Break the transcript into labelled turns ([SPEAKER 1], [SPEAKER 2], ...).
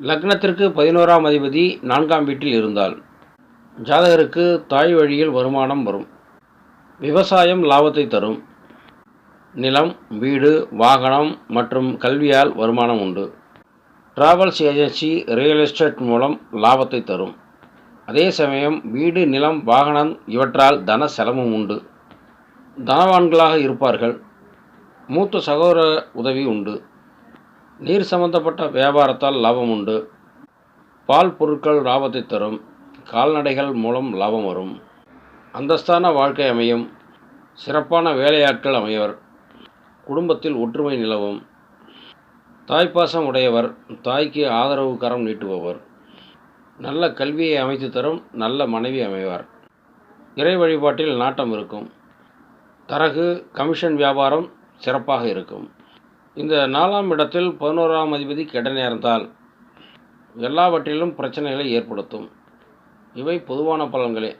[SPEAKER 1] லக்னத்திற்கு பதினோராம் அதிபதி நான்காம் வீட்டில் இருந்தால் ஜாதகருக்கு தாய் வழியில் வருமானம் வரும். விவசாயம் லாபத்தை தரும். நிலம் வீடு வாகனம் மற்றும் கல்வியால் வருமானம் உண்டு. டிராவல்ஸ் ஏஜென்சி ரியல் எஸ்டேட் மூலம் லாபத்தை தரும். அதே சமயம் வீடு நிலம் வாகனம் இவற்றால் தன செலவும் உண்டு. தனவான்களாக இருப்பார்கள். மூத்த சகோதர உதவி உண்டு. நீர் சம்பந்தப்பட்ட வியாபாரத்தால் லாபம் உண்டு. பால் பொருட்கள் லாபத்தை தரும். கால்நடைகள் மூலம் லாபம் வரும். அந்தஸ்தான வாழ்க்கை அமையும். சிறப்பான வேலையாட்கள் அமையவர் குடும்பத்தில் ஒற்றுமை நிலவும். தாய்ப்பாசம் உடையவர். தாய்க்கு ஆதரவு கரம் நீட்டுபவர். நல்ல கல்வியை அமைத்து தரும் நல்ல மனைவி அமைவார். இறை வழிபாட்டில் நாட்டம் இருக்கும். தரகு கமிஷன் வியாபாரம் சிறப்பாக இருக்கும். இந்த நாலாம் இடத்தில் பதினோராம் அதிபதி கெட நேர்ந்தால் எல்லாவற்றிலும் பிரச்சனைகளை ஏற்படுத்தும். இவை பொதுவான பலன்களே.